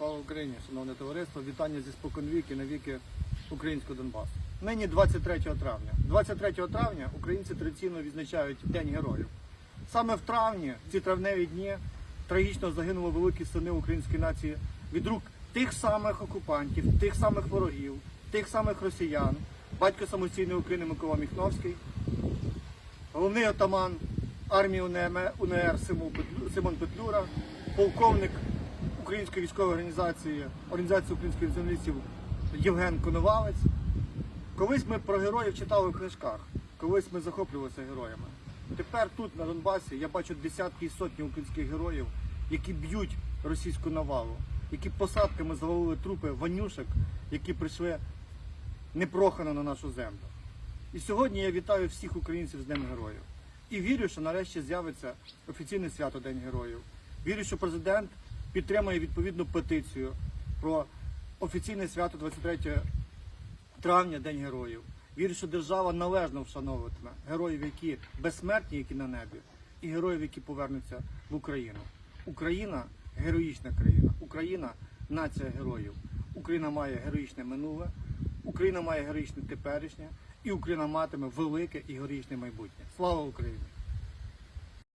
Слава Україні, шановне товариство, вітання зі споконвіки на віки українського Донбасу. Нині 23 травня. 23 травня українці традиційно відзначають День Героїв. Саме в травні, в ці травневі дні, трагічно загинули великі сини української нації від рук тих самих окупантів, тих самих ворогів, тих самих росіян, батько самостійної України Микола Міхновський, головний отаман армії УНР, Симон Петлюра, полковник Української військової організації, Організації українських націоналістів Євген Коновалець. Колись ми про героїв читали в книжках, колись ми захоплювалися героями. Тепер тут, на Донбасі, я бачу десятки і сотні українських героїв, які б'ють російську навалу, які посадками завалили трупи ванюшек, які прийшли непрохано на нашу землю. І сьогодні я вітаю всіх українців з Днем Героїв. І вірю, що нарешті з'явиться офіційне свято День Героїв. Вірю, що президент підтримає відповідну петицію про офіційне свято 23 травня День Героїв. Вірю, що держава належно вшановуватиме героїв, які безсмертні, які на небі, і героїв, які повернуться в Україну. Україна героїчна країна. Україна нація героїв. Україна має героїчне минуле, Україна має героїчне теперішнє, і Україна матиме велике і героїчне майбутнє. Слава Україні!